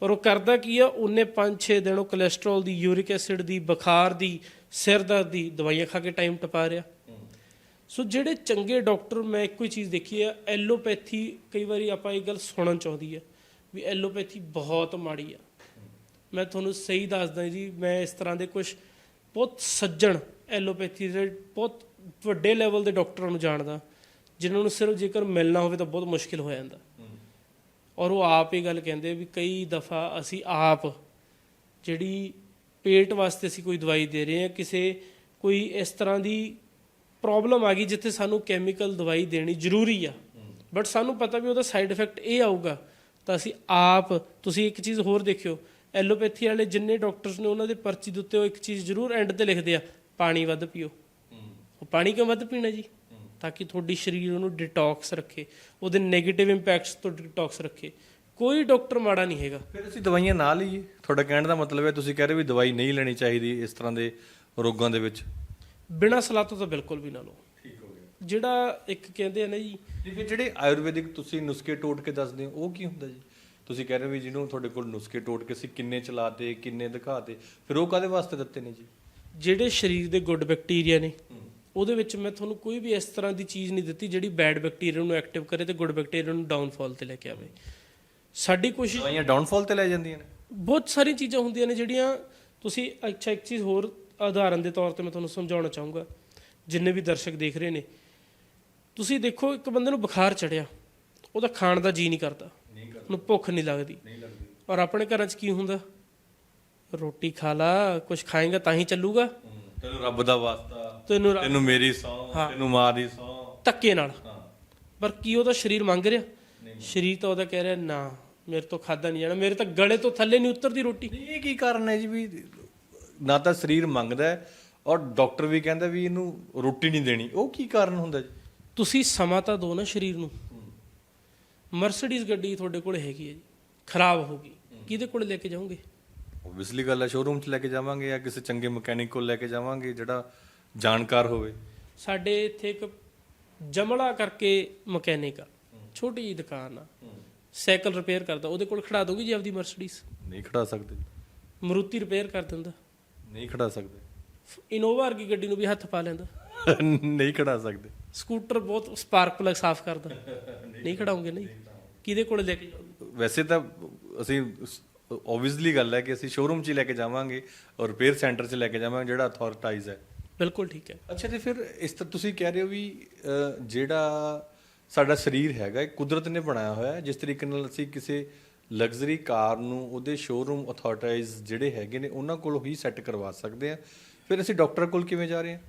[SPEAKER 2] ਪਰ ਉਹ ਕਰਦਾ ਕੀ ਆ? ਉਹਨੇ 5-6 ਦਿਨ ਉਹ ਕੋਲੇਸਟ੍ਰੋਲ ਦੀ ਯੂਰਿਕ ਐਸਿਡ ਦੀ, ਬੁਖਾਰ ਦੀ, ਸਿਰ ਦਰਦ ਦੀ ਦਵਾਈਆਂ ਖਾ ਕੇ ਟਾਈਮ ਟਪਾ ਰਿਹਾ। ਸੋ ਜਿਹੜੇ ਚੰਗੇ ਡਾਕਟਰ ਮੈਂ ਇੱਕੋ ਹੀ ਚੀਜ਼ ਦੇਖੀ ਆ ਐਲੋਪੈਥੀ ਕਈ ਵਾਰੀ ਆਪਾਂ ਇਹ ਗੱਲ ਸੁਣਨ ਚਾਹੁੰਦੀ ਆ ਵੀ ਐਲੋਪੈਥੀ ਬਹੁਤ ਮਾੜੀ ਆ। ਮੈਂ ਤੁਹਾਨੂੰ ਸਹੀ ਦੱਸਦਾ ਜੀ, ਮੈਂ ਇਸ ਤਰ੍ਹਾਂ ਦੇ ਕੁਝ ਬਹੁਤ ਸੱਜਣ ਐਲੋਪੈਥੀ ਦੇ ਬਹੁਤ ਵੱਡੇ ਲੈਵਲ ਦੇ ਡਾਕਟਰਾਂ ਨੂੰ ਜਾਣਦਾ, ਜਿਨ੍ਹਾਂ ਨੂੰ ਸਿਰਫ ਜੇਕਰ ਮਿਲਣਾ ਹੋਵੇ ਤਾਂ ਬਹੁਤ ਮੁਸ਼ਕਿਲ ਹੋ ਜਾਂਦਾ। ਔਰ ਉਹ ਆਪ ਇਹ ਗੱਲ ਕਹਿੰਦੇ ਵੀ ਕਈ ਦਫਾ ਅਸੀਂ ਆਪ ਜਿਹੜੀ ਪੇਟ ਵਾਸਤੇ ਅਸੀਂ ਕੋਈ ਦਵਾਈ ਦੇ ਰਹੇ ਹਾਂ ਕਿਸੇ ਕੋਈ ਇਸ ਤਰ੍ਹਾਂ ਦੀ ਪ੍ਰੋਬਲਮ ਆ ਗਈ ਜਿੱਥੇ ਸਾਨੂੰ ਕੈਮੀਕਲ ਦਵਾਈ ਦੇਣੀ ਜ਼ਰੂਰੀ ਆ। ਬਟ ਸਾਨੂੰ ਪਤਾ ਵੀ ਉਹਦਾ ਸਾਈਡ ਇਫੈਕਟ ਇਹ ਆਊਗਾ। ਤਾਂ ਅਸੀਂ ਆਪ ਤੁਸੀਂ ਇੱਕ ਚੀਜ਼ ਹੋਰ ਦੇਖਿਓ ਐਲੋਪੈਥੀ ਵਾਲੇ ਜਿੰਨੇ ਡਾਕਟਰਸ ਨੇ ਉਹਨਾਂ ਦੇ ਪਰਚੀ ਦੇ ਉੱਤੇ ਉਹ ਇੱਕ ਚੀਜ਼ ਜ਼ਰੂਰ ਐਂਡ ਤੇ ਲਿਖਦੇ ਆ ਪਾਣੀ ਵੱਧ ਪੀਓ। ਉਹ ਪਾਣੀ ਕਿਉਂ ਵੱਧ ਪੀਣਾ ਜੀ? ਤਾਂ ਕਿ ਤੁਹਾਡੀ ਸਰੀਰ ਉਹਨੂੰ ਡਿਟੌਕਸ ਰੱਖੇ ਉਹਦੇ 네ਗੇਟਿਵ ਇੰਪੈਕਟਸ ਤੋਂ ਡਿਟੌਕਸ ਰੱਖੇ। ਕੋਈ ਡਾਕਟਰ ਮਾੜਾ ਨਹੀਂ ਹੈਗਾ।
[SPEAKER 1] ਫਿਰ ਅਸੀਂ ਦਵਾਈਆਂ ਨਾ ਲਈਏ। ਤੁਹਾਡਾ ਕਹਿਣ ਦਾ ਮਤਲਬ ਹੈ ਤੁਸੀਂ ਕਹਿ ਰਹੇ ਵੀ ਦਵਾਈ ਨਹੀਂ ਲੈਣੀ ਚਾਹੀਦੀ ਇਸ ਤਰ੍ਹਾਂ ਦੇ ਰੋਗਾਂ ਦੇ ਵਿੱਚ।
[SPEAKER 2] ਬਿਨਾਂ ਸਲਾਹ ਤੋਂ ਤਾਂ ਬਿਲਕੁਲ ਵੀ ਨਾ ਲਓ।
[SPEAKER 1] ਠੀਕ ਹੋ ਗਿਆ।
[SPEAKER 2] ਜਿਹੜਾ ਇੱਕ ਕਹਿੰਦੇ ਆ ਨਾ ਜੀ
[SPEAKER 1] ਜਿਹੜੇ ਆਯੁਰਵੈਦਿਕ ਤੁਸੀਂ ਨੁਸਖੇ ਟੋਟ ਕੇ ਦੱਸਦੇ ਹੋ ਉਹ ਕੀ ਹੁੰਦਾ ਜੀ? ਤੁਸੀਂ ਕਹਿ ਰਹੇ ਵੀ ਜਿਹਨੂੰ ਤੁਹਾਡੇ ਕੋਲ ਨੁਸਖੇ ਟੋਟ ਕੇ ਅਸੀਂ ਕਿੰਨੇ ਚਲਾਤੇ ਕਿੰਨੇ ਦਿਖਾਤੇ ਫਿਰ ਉਹ ਕਾਦੇ ਵਾਸਤੇ ਦਿੱਤੇ ਨੇ ਜੀ?
[SPEAKER 2] ਜਿਹੜੇ ਸਰੀਰ ਦੇ ਗੁੱਡ ਬੈਕਟੀਰੀਆ ਨੇ ਉਹਦੇ ਵਿੱਚ ਮੈਂ ਤੁਹਾਨੂੰ ਕੋਈ ਵੀ ਇਸ ਤਰ੍ਹਾਂ ਦੀ ਚੀਜ਼ ਨਹੀਂ ਦਿੱਤੀ ਜਿਹੜੀ ਬੈਡ ਬੈਕਟੀਰੀਆ ਨੂੰ ਐਕਟਿਵ ਕਰੇ ਤੇ ਗੁੱਡ ਬੈਕਟੀਰੀਆ ਨੂੰ ਡਾਊਨਫਾਲ ਤੇ ਲੈ ਕੇ ਆਵੇ। ਸਾਡੀ ਕੋਸ਼ਿਸ਼
[SPEAKER 1] ਦਵਾਈਆਂ ਡਾਊਨਫਾਲ ਤੇ ਲੈ ਜਾਂਦੀਆਂ ਨੇ।
[SPEAKER 2] ਬਹੁਤ ਸਾਰੀਆਂ ਚੀਜ਼ਾਂ ਹੁੰਦੀਆਂ ਨੇ ਜਿਹੜੀਆਂ ਤੁਸੀਂ ਅੱਛਾ ਇੱਕ ਚੀਜ਼ ਹੋਰ ਉਦਾਹਰਨ ਦੇ ਤੌਰ ਤੇ ਮੈਂ ਤੁਹਾਨੂੰ ਸਮਝਾਉਣਾ ਚਾਹੂੰਗਾ ਜਿੰਨੇ ਵੀ ਦਰਸ਼ਕ ਦੇਖ ਰਹੇ ਨੇ। ਤੁਸੀਂ ਦੇਖੋ ਇੱਕ ਬੰਦੇ ਨੂੰ ਬੁਖਾਰ ਚੜਿਆ ਉਹਦਾ ਖਾਣ ਦਾ ਜੀ ਨਹੀਂ ਕਰਦਾ ਉਹਨੂੰ ਭੁੱਖ ਨਹੀਂ ਲੱਗਦੀ।
[SPEAKER 1] ਨਹੀਂ ਲੱਗਦੀ।
[SPEAKER 2] ਔਰ ਆਪਣੇ ਘਰਾਂ 'ਚ ਕੀ ਹੁੰਦਾ? ਰੋਟੀ ਖਾ ਲਾ ਕੁਝ ਖਾਏਗਾ ਤਾਂ ਹੀ ਚੱਲੂਗਾ।
[SPEAKER 1] ਤੈਨੂੰ ਰੱਬ ਦਾ ਵਾਸਤਾ
[SPEAKER 2] ਤੈਨੂੰ ਰ-
[SPEAKER 1] ਤੈਨੂੰ ਮੇਰੀ ਸੌਂ
[SPEAKER 2] ਹਾਂ।
[SPEAKER 1] ਤੈਨੂੰ ਮਾਂ ਦੀ ਸੌਂ।
[SPEAKER 2] ਧੱਕੇ ਨਾਲ।
[SPEAKER 1] ਹਾਂ।
[SPEAKER 2] ਪਰ ਕੀ ਉਹਦਾ ਸਰੀਰ ਮੰਗ ਰਿਹਾ? ਸਰੀਰ ਤਾਂ ਉਹਦਾ ਕਹਿ ਰਿਹਾ ਨਾ ਮੇਰੇ ਤੋਂ ਖਾਦਾ ਨਹੀਂ ਜਾਣਾ। ਮੇਰੇ ਤਾਂ ਗਲੇ ਤੋਂ ਥੱਲੇ ਨਹੀਂ ਉਤਰਦੀ ਰੋਟੀ।
[SPEAKER 1] ਨਹੀਂ ਇਹ ਕੀ ਕਾਰਨ ਹੈ ਜੀ ਵੀ ਨਾ ਤਾਂ ਸਰੀਰ ਮੰਗਦਾ ਹੈ ਔਰ ਡਾਕਟਰ ਵੀ ਕਹਿੰਦਾ ਵੀ ਇਹਨੂੰ ਰੋਟੀ ਨਹੀਂ ਦੇਣੀ। ਉਹ ਕੀ ਕਾਰਨ ਹੁੰਦਾ ਜੀ?
[SPEAKER 2] ਤੁਸੀਂ ਸਮਾਂ ਤਾਂ ਦਿਓ ਨਾ ਸਰੀਰ ਨੂੰ। ਮਰਸੀਡੀਜ਼ ਗੱਡੀ ਤੁਹਾਡੇ ਕੋਲ ਹੈਗੀ ਹੈ ਜੀ। ਖਰਾਬ ਹੋ ਗਈ। ਕਿਹਦੇ ਕੋਲ ਲੈ ਕੇ ਜਾਓਗੇ?
[SPEAKER 1] ਓਬਵੀਅਸਲੀ ਗੱਲ ਹੈ ਸ਼ੋਰੂਮ 'ਚ ਲੈ ਕੇ ਜਾਵਾਂਗੇ ਜਾਂ ਕਿਸੇ ਚੰਗੇ ਮਕੈਨਿਕ ਕੋਲ ਲੈ ਕੇ ਜਾਵਾਂਗੇ ਜਿਹੜਾ ਜਾਣਕਾਰ ਹੋਵੇ।
[SPEAKER 2] ਸਾਡੇ ਇੱਥੇ ਇੱਕ ਜਮਲਾ ਕਰਕੇ ਮਕੈਨਿਕ ਆ। ਛੋਟੀ ਜਿਹੀ ਦੁਕਾਨ ਆ। ਸਾਈਕਲ ਰਿਪੇਅਰ ਕਰਦਾ। ਉਹਦੇ ਕੋਲ ਖੜਾ ਦੋਗੇ ਜੀ ਆਪਦੀ ਮਰਸੀਡੀਜ਼
[SPEAKER 1] ਨਹੀਂ ਖੜਾ ਸਕਦੇ।
[SPEAKER 2] ਮਰੂਤੀ ਰਿਪੇਅਰ ਕਰ ਦਿੰਦਾ।
[SPEAKER 1] ਨਹੀਂ ਖੜਾ ਸਕਦੇ।
[SPEAKER 2] ਇਨੋਵਾ ਵਰਗੀ ਗੱਡੀ ਨੂੰ ਵੀ ਹੱਥ ਪਾ ਲੈਂਦਾ। *laughs*
[SPEAKER 1] ਨਹੀਂ ਖੜਾ ਸਕਦੇ।
[SPEAKER 2] ਸਕੂਟਰ ਬਹੁਤ ਸਪਾਰਕ ਪਲੱਗ ਸਾਫ਼ ਕਰਦਾ। *laughs* ਨਹੀਂ ਖੜਾਉਂਗੇ ਨਹੀਂ? ਕਿਹਦੇ ਕੋਲ ਲੈ ਕੇ ਜਾਓਗੇ
[SPEAKER 1] ਵੈਸੇ ਤਾਂ ਅਸੀਂ ਓਬਵੀਅਸਲੀ ਗੱਲ ਹੈ ਕਿ ਅਸੀਂ ਸ਼ੋਰੂਮ 'ਚ ਹੀ ਲੈ ਕੇ ਜਾਵਾਂਗੇ ਔਰ ਰਿਪੇਅਰ ਸੈਂਟਰ 'ਚ ਲੈ ਕੇ ਜਾਵਾਂਗੇ ਜਿਹੜਾ ਅਥਾਰਟਾਈਜ਼ ਹੈ।
[SPEAKER 2] ਬਿਲਕੁਲ ਠੀਕ ਹੈ।
[SPEAKER 1] ਅੱਛਾ ਤੇ ਫਿਰ ਇਸ ਤਰ੍ਹਾਂ ਤੁਸੀਂ ਕਹਿ ਰਹੇ ਹੋ ਵੀ ਜਿਹੜਾ ਸਾਡਾ ਸਰੀਰ ਹੈਗਾ ਇਹ ਕੁਦਰਤ ਨੇ ਬਣਾਇਆ ਹੋਇਆ ਹੈ ਜਿਸ ਤਰੀਕੇ ਨਾਲ ਅਸੀਂ ਕਿਸੇ ਲਗਜ਼ਰੀ ਕਾਰ ਨੂੰ ਉਹਦੇ ਸ਼ੋਰੂਮ ਅਥਾਰਟਾਈਜ਼ ਜਿਹੜੇ ਹੈਗੇ ਨੇ ਉਹਨਾਂ ਕੋਲੋਂ ਹੀ ਸੈੱਟ ਕਰਵਾ ਸਕਦੇ ਆ ਫਿਰ ਅਸੀਂ ਡਾਕਟਰ ਕੋਲ ਕਿਵੇਂ ਜਾ ਰਹੇ ਹਾਂ?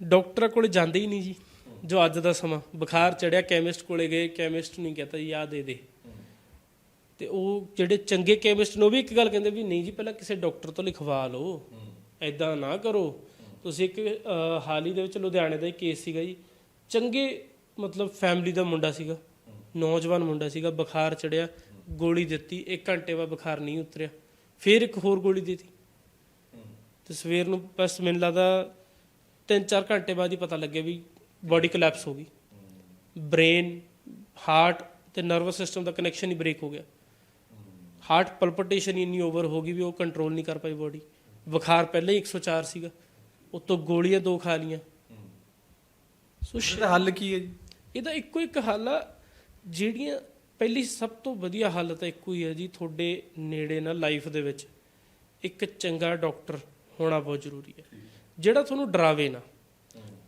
[SPEAKER 2] ਡਾਕਟਰ ਕੋਲ ਜਾਂਦੇ ਹੀ ਨਹੀਂ ਜੀ ਜੋ ਅੱਜ ਦਾ ਸਮਾਂ। ਬੁਖਾਰ ਚੜਿਆ ਕੈਮਿਸਟ ਕੋਲੇ ਗਏ ਕੈਮਿਸਟ ਨਹੀਂ ਕਹਤਾ ਜੀ ਆਹ ਦੇ ਦੇ। ਤੇ ਉਹ ਜਿਹੜੇ ਚੰਗੇ ਕੈਮਿਸਟ ਨੇ ਉਹ ਵੀ ਇੱਕ ਗੱਲ ਕਹਿੰਦੇ ਵੀ ਨਹੀਂ ਜੀ ਪਹਿਲਾਂ ਕਿਸੇ ਡਾਕਟਰ ਤੋਂ ਲਿਖਵਾ ਲਓ। ਐਦਾਂ ਨਾ ਕਰੋ। ਤੁਸੀਂ ਇੱਕ ਹਾਲ ਹੀ ਦੇ ਵਿੱਚ ਲੁਧਿਆਣੇ ਦਾ ਹੀ ਕੇਸ ਸੀਗਾ ਜੀ। ਚੰਗੇ ਮਤਲਬ ਫੈਮਿਲੀ ਦਾ ਮੁੰਡਾ ਸੀਗਾ। ਨੌਜਵਾਨ ਮੁੰਡਾ ਸੀਗਾ, ਬੁਖਾਰ ਚੜਿਆ, ਗੋਲੀ ਦਿੱਤੀ 1 ਘੰਟੇ ਬਾਅਦ ਬੁਖਾਰ ਨਹੀਂ ਉਤਰਿਆ। ਫਿਰ ਇੱਕ ਹੋਰ ਗੋਲੀ ਦਿੱਤੀ। ਤੇ ਸਵੇਰ ਨੂੰ ਬਸ ਮੈਨੂੰ ਲੱਗਦਾ 3-4 ਘੰਟੇ ਬਾਅਦ ਹੀ ਪਤਾ ਲੱਗਿਆ ਵੀ ਬਾਡੀ ਕੋਲੈਪਸ ਹੋ ਗਈ। ਬ੍ਰੇਨ ਹਾਰਟ ਤੇ ਨਰਵਸ ਸਿਸਟਮ ਦਾ ਕਨੈਕਸ਼ਨ ਹੀ ਬ੍ਰੇਕ ਹੋ ਗਿਆ। ਹਾਰਟ ਪਲਪਟੇਸ਼ਨ ਇੰਨੀ ਓਵਰ ਹੋ ਗਈ ਵੀ ਉਹ ਕੰਟਰੋਲ ਨਹੀਂ ਕਰ ਪਾਈ ਬਾਡੀ ਬੁਖਾਰ ਪਹਿਲਾਂ ਹੀ 104 ਸੀਗਾ। ਉਤੋਂ ਗੋਲੀਆਂ ਦੋ ਖਾ ਲੀਆਂ ਸੋ
[SPEAKER 1] ਇਹਦਾ ਹੱਲ ਕੀ ਹੈ ਜੀ?
[SPEAKER 2] ਇਹਦਾ ਇੱਕੋ ਇੱਕ ਹੱਲ ਆ ਜਿਹੜੀਆਂ ਪਹਿਲੀ ਸਭ ਤੋਂ ਵਧੀਆ ਹੱਲ ਤਾਂ ਇੱਕੋ ਹੀ ਹੈ ਜੀ ਤੁਹਾਡੇ ਨੇੜੇ ਨਾ ਲਾਈਫ ਦੇ ਵਿੱਚ। ਇੱਕ ਚੰਗਾ ਡਾਕਟਰ ਹੋਣਾ ਬਹੁਤ ਜ਼ਰੂਰੀ ਹੈ। ਜਿਹੜਾ ਤੁਹਾਨੂੰ ਡਰਾਵੇ ਨਾ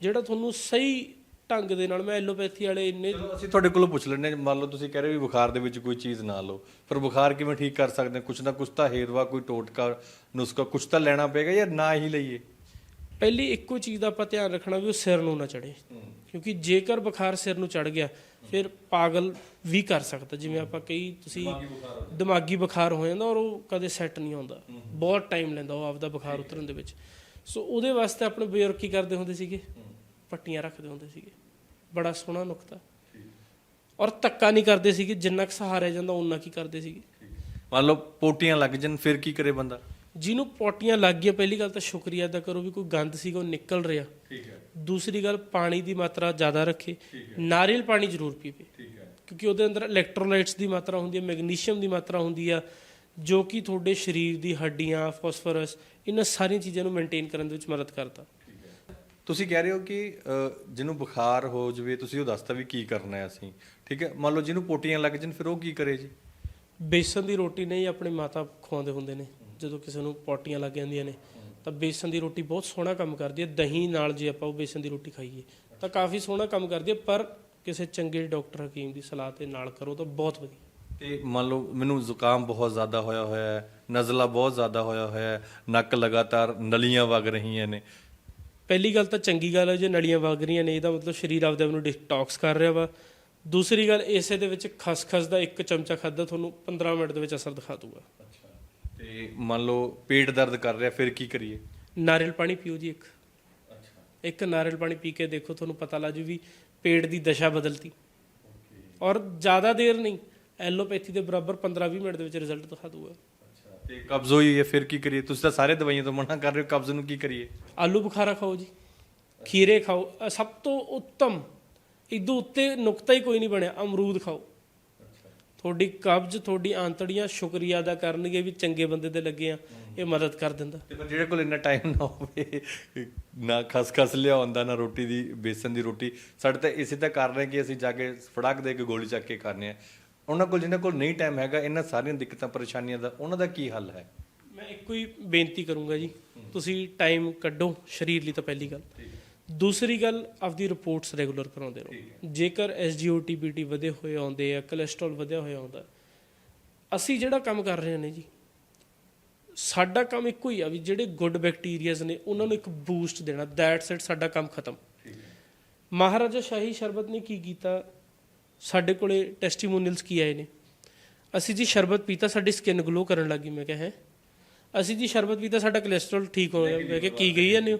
[SPEAKER 2] ਜਿਹੜਾ ਤੁਹਾਨੂੰ ਸਹੀ ਢੰਗ ਦੇ ਨਾਲ ਮੈਂ ਐਲੋਪੈਥੀ ਵਾਲੇ ਇੰਨੇ
[SPEAKER 1] ਚਲੋ ਅਸੀਂ ਤੁਹਾਡੇ ਕੋਲੋਂ ਪੁੱਛ ਹਾਂ। ਮੰਨ ਲਓ ਤੁਸੀਂ ਕਹਿ ਰਹੇ ਵੀ ਬੁਖਾਰ ਦੇ ਵਿੱਚ ਕੋਈ ਚੀਜ਼ ਨਾ ਲਓ। ਫਿਰ ਬੁਖਾਰ ਕਿਵੇਂ ਠੀਕ ਕਰ ਸਕਦੇ ਕੁਛ ਨਾ ਕੁਛ ਤਾਂ ਹੇਰਵਾ ਕੋਈ ਟੋਟਕਾ ਨੁਸਖਾ ਕੁਛ ਤਾਂ ਲੈਣਾ ਪਏਗਾ ਜਾਂ ਨਾ ਹੀ ਲਈਏ?
[SPEAKER 2] ਪਹਿਲੀ ਇੱਕੋ ਚੀਜ਼ ਦਾ ਆਪਾਂ ਧਿਆਨ ਰੱਖਣਾ ਵੀ ਉਹ ਸਿਰ ਨੂੰ ਨਾ ਚੜੇ ਕਿਉਂਕਿ ਜੇਕਰ ਬੁਖਾਰ ਸਿਰ ਨੂੰ ਚੜ ਗਿਆ ਫਿਰ ਪਾਗਲ ਵੀ ਕਰ ਸਕਦਾ। ਜਿਵੇਂ ਆਪਾਂ ਕਈ ਤੁਸੀਂ ਦਿਮਾਗੀ ਬੁਖਾਰ ਹੋ ਜਾਂਦਾ। ਔਰ ਉਹ ਕਦੇ ਸੈੱਟ ਨਹੀਂ ਆਉਂਦਾ ਬਹੁਤ ਟਾਈਮ ਲੈਂਦਾ ਉਹ ਆਪਦਾ ਬੁਖਾਰ ਉਤਰਨ ਦੇ ਵਿੱਚ। ਸੋ ਉਹਦੇ ਵਾਸਤੇ ਆਪਣੇ ਬਜ਼ੁਰਗ ਕੀ ਕਰਦੇ ਹੁੰਦੇ ਸੀਗੇ? ਪੱਟੀਆਂ ਰੱਖਦੇ ਹੁੰਦੇ ਸੀਗੇ। ਬੜਾ ਸੋਹਣਾ ਨੁਕਤਾ। ਔਰ ਧੱਕਾ ਨਹੀਂ ਕਰਦੇ ਸੀਗੇ ਜਿੰਨਾ ਕੁ ਸਹਾਰਿਆ ਜਾਂਦਾ ਉਹਨਾਂ ਕੀ ਕਰਦੇ ਸੀਗੇ।
[SPEAKER 1] ਮੰਨ ਲਓ ਪੋਟੀਆਂ ਲੱਗ ਜਾਣ ਫਿਰ ਕੀ ਕਰੇ ਬੰਦਾ?
[SPEAKER 2] ਜਿਹਨੂੰ ਪੋਟੀਆਂ ਲੱਗ ਗਈਆਂ ਪਹਿਲੀ ਗੱਲ ਤਾਂ ਸ਼ੁਕਰੀਆ ਅਦਾ ਕਰੋ ਵੀ ਕੋਈ ਗੰਦ ਸੀਗਾ ਉਹ ਨਿਕਲ ਰਿਹਾ।
[SPEAKER 1] ਠੀਕ ਹੈ।
[SPEAKER 2] ਦੂਸਰੀ ਗੱਲ ਪਾਣੀ ਦੀ ਮਾਤਰਾ ਜ਼ਿਆਦਾ ਰੱਖੇ। ਨਾਰੀਅਲ ਪਾਣੀ ਜ਼ਰੂਰ ਪੀਵੇ।
[SPEAKER 1] ਠੀਕ ਹੈ।
[SPEAKER 2] ਕਿਉਂਕਿ ਉਹਦੇ ਅੰਦਰ ਇਲੈਕਟ੍ਰੋਲਾਈਟਸ ਦੀ ਮਾਤਰਾ ਹੁੰਦੀ ਹੈ ਮੈਗਨੀਸ਼ੀਅਮ ਦੀ ਮਾਤਰਾ ਹੁੰਦੀ ਆ ਜੋ ਕਿ ਤੁਹਾਡੇ ਸਰੀਰ ਦੀ ਹੱਡੀਆਂ ਫਾਸਫੋਰਸ ਇਹਨਾਂ ਸਾਰੀਆਂ ਚੀਜ਼ਾਂ ਨੂੰ ਮੇਨਟੇਨ ਕਰਨ ਦੇ ਵਿੱਚ ਮਦਦ ਕਰਦਾ।
[SPEAKER 1] ਤੁਸੀਂ ਕਹਿ ਰਹੇ ਹੋ ਕਿ ਅ, ਜਿਹਨੂੰ ਬੁਖਾਰ ਹੋ ਜਵੇ ਤੁਸੀਂ ਉਹ ਦੱਸਤਾ ਵੀ ਕੀ ਕਰਨਾ ਹੈ ਅਸੀਂ। ਠੀਕ ਹੈ? ਮੰਨ ਲਓ ਜਿਹਨੂੰ ਪੋਟੀਆਂ ਲੱਗ ਜਾਣ ਫਿਰ ਉਹ ਕੀ ਕਰੇ ਜੀ?
[SPEAKER 2] ਬੇਸਨ ਦੀ ਰੋਟੀ ਨਹੀਂ ਆਪਣੀ ਮਾਤਾ ਖਵਾਉਂਦੇ ਹੁੰਦੇ ਨੇ ਜਦੋਂ ਕਿਸੇ ਨੂੰ ਪੋਟੀਆਂ ਲੱਗ ਜਾਂਦੀਆਂ ਨੇ ਤਾਂ ਬੇਸਨ ਦੀ ਰੋਟੀ ਬਹੁਤ ਸੋਹਣਾ ਕੰਮ ਕਰਦੀ ਹੈ। ਦਹੀਂ ਨਾਲ ਜੇ ਆਪਾਂ ਉਹ ਬੇਸਨ ਦੀ ਰੋਟੀ ਖਾਈਏ ਤਾਂ ਕਾਫੀ ਸੋਹਣਾ ਕੰਮ ਕਰਦੀ ਹੈ ਪਰ ਕਿਸੇ ਚੰਗੇ ਡਾਕਟਰ ਹਕੀਮ ਦੀ ਸਲਾਹ ਤੇ ਨਾਲ ਕਰੋ ਤਾਂ ਬਹੁਤ ਵਧੀਆ।
[SPEAKER 1] ਤੇ ਮੰਨ ਲਓ ਮੈਨੂੰ ਜ਼ੁਕਾਮ ਬਹੁਤ ਜ਼ਿਆਦਾ ਹੋਇਆ ਹੋਇਆ ਹੈ ਨਜ਼ਲਾ ਬਹੁਤ ਜ਼ਿਆਦਾ ਹੋਇਆ ਹੋਇਆ ਹੈ ਨੱਕ ਲਗਾਤਾਰ ਨਲੀਆਂ ਵਗ ਰਹੀਆਂ ਨੇ।
[SPEAKER 2] ਪਹਿਲੀ ਗੱਲ ਤਾਂ ਚੰਗੀ ਗੱਲ ਹੈ ਜੇ ਨਲੀਆਂ ਵਗ ਰਹੀਆਂ ਨੇ ਇਹਦਾ ਮਤਲਬ ਸਰੀਰ ਆਪਦੇ ਆਪ ਨੂੰ ਡਿਟੌਕਸ ਕਰ ਰਿਹਾ ਵਾ। ਦੂਸਰੀ ਗੱਲ ਇਸੇ ਦੇ ਵਿੱਚ ਖਸਖਸ ਦਾ ਇੱਕ ਚਮਚਾ ਖਾਦਾ ਤੁਹਾਨੂੰ 15 ਮਿੰਟ ਦੇ ਵਿੱਚ ਅਸਰ ਦਿਖਾ ਦੂਗਾ।
[SPEAKER 1] ਤੇ ਮੰਨ ਲਓ ਪੇਟ ਦਰਦ ਕਰ ਰਿਹਾ ਫਿਰ ਕੀ ਕਰੀਏ?
[SPEAKER 2] ਨਾਰੀਅਲ ਪਾਣੀ ਪੀਓ ਜੀ ਇੱਕ। ਇੱਕ ਨਾਰੀਅਲ ਪਾਣੀ ਪੀ ਕੇ ਦੇਖੋ ਤੁਹਾਨੂੰ ਪਤਾ ਲੱਗ ਜੂ ਵੀ ਪੇਟ ਦੀ ਦਸ਼ਾ ਬਦਲਤੀ। ਔਰ ਜ਼ਿਆਦਾ ਦੇਰ ਨਹੀਂ ਐਲੋਪੈਥੀ ਦੇ ਬਰਾਬਰ 15-20 ਮਿੰਟ ਦੇ ਵਿੱਚ ਰਿਜ਼ਲਟ ਦਿਖਾ ਦੂਗਾ।
[SPEAKER 1] ਤੇ ਕਬਜ਼ ਹੋਈ ਹੈ ਫਿਰ ਕੀ ਕਰੀਏ? ਤੁਸੀਂ ਤਾਂ ਸਾਰੇ ਦਵਾਈਆਂ ਤੋਂ ਮਨਾ ਕਰ ਰਹੇ ਹੋ ਕਬਜ਼ ਨੂੰ ਕੀ ਕਰੀਏ?
[SPEAKER 2] ਆਲੂ ਬੁਖਾਰਾ ਖਾਓ ਜੀ ਖੀਰੇ ਖਾਓ ਅ, ਸਭ ਤੋਂ ਉੱਤਮ ਇਦੋਂ ਉੱਤੇ ਨੁਕਤਾ ਹੀ ਕੋਈ ਨਹੀਂ ਬਣਿਆ ਅਮਰੂਦ ਖਾਓ। ਤੁਹਾਡੀ ਕਬਜ਼ ਤੁਹਾਡੀ ਆਂਤੜੀਆਂ ਸ਼ੁਕਰੀਆ ਅਦਾ ਕਰਨਗੇ ਵੀ ਚੰਗੇ ਬੰਦੇ ਦੇ ਲੱਗੇ ਆ ਇਹ ਮਦਦ ਕਰ ਦਿੰਦਾ।
[SPEAKER 1] ਤੇ ਪਰ ਜਿਹੜੇ ਕੋਲ ਇੰਨਾ ਟਾਈਮ ਨਾ ਹੋਵੇ ਨਾ ਖਸਖਸ ਲਿਆਉਂਦਾ ਨਾ ਰੋਟੀ ਦੀ ਬੇਸਨ ਦੀ ਰੋਟੀ ਸਾਡੇ ਤਾਂ ਇਸੇ ਤਾਂ ਕਰ ਰਹੇ ਕਿ ਅਸੀਂ ਜਾ ਕੇ ਫੜਕ ਦੇ ਕੇ ਗੋਲੀ ਚੱਕ ਕੇ ਕਰਨੇ ਆ ਉਹਨਾਂ ਕੋਲ ਜਿਨ੍ਹਾਂ ਕੋਲ ਨਹੀਂ ਟਾਈਮ ਹੈਗਾ ਇਹਨਾਂ ਸਾਰੀਆਂ ਦਿੱਕਤਾਂ ਪਰੇਸ਼ਾਨੀਆਂ ਦਾ ਉਹਨਾਂ ਦਾ ਕੀ ਹੱਲ ਹੈ?
[SPEAKER 2] ਮੈਂ ਇੱਕੋ ਹੀ ਬੇਨਤੀ ਕਰੂੰਗਾ ਜੀ ਤੁਸੀਂ ਟਾਈਮ ਕੱਢੋ ਸਰੀਰ ਲਈ ਤਾਂ ਪਹਿਲੀ ਗੱਲ। ਦੂਸਰੀ ਗੱਲ ਆਪਦੀ ਰਿਪੋਰਟਸ ਰੈਗੂਲਰ ਕਰਾਉਂਦੇ ਰਹੋ। ਜੇਕਰ ਐਸਜੀਓਟੀ ਬੀਟੀ ਵਧੇ ਹੋਏ ਆਉਂਦੇ ਆ ਕੋਲੇਸਟ੍ਰੋਲ ਵਧਿਆ ਹੋਇਆ ਆਉਂਦਾ ਅਸੀਂ ਜਿਹੜਾ ਕੰਮ ਕਰ ਰਹੇ ਨੇ ਜੀ ਸਾਡਾ ਕੰਮ ਇੱਕੋ ਹੀ ਆ ਵੀ ਜਿਹੜੇ ਗੁੱਡ ਬੈਕਟੀਰੀਆਜ਼ ਨੇ ਉਹਨਾਂ ਨੂੰ ਇੱਕ ਬੂਸਟ ਦੇਣਾ ਦੈਟਸ ਇਟ ਸਾਡਾ ਕੰਮ ਖਤਮ। ਮਹਾਰਾਜਾ ਸ਼ਾਹੀ ਸ਼ਰਬਤ ਨੇ ਕੀ ਕੀਤਾ? ਸਾਡੇ ਕੋਲੇ ਟੈਸਟੀਮੋਨੀਅਲਸ ਕੀ ਆਏ ਨੇ? ਅਸੀਂ ਜੀ ਸ਼ਰਬਤ ਪੀਤਾ, ਸਾਡੀ ਸਕਿਨ ਗਲੋ ਕਰਨ ਲੱਗੀ ਮੈਂ ਕਿਹਾ, ਹੈ? ਅਸੀਂ ਜੀ ਸ਼ਰਬਤ ਪੀਤਾ, ਸਾਡਾ ਕੋਲੇਸਟ੍ਰੋਲ ਠੀਕ ਹੋ ਗਿਆ, ਮੈਂ ਕਿਹਾ, ਕੀ ਗਈ ਹੈ ਨਿਊ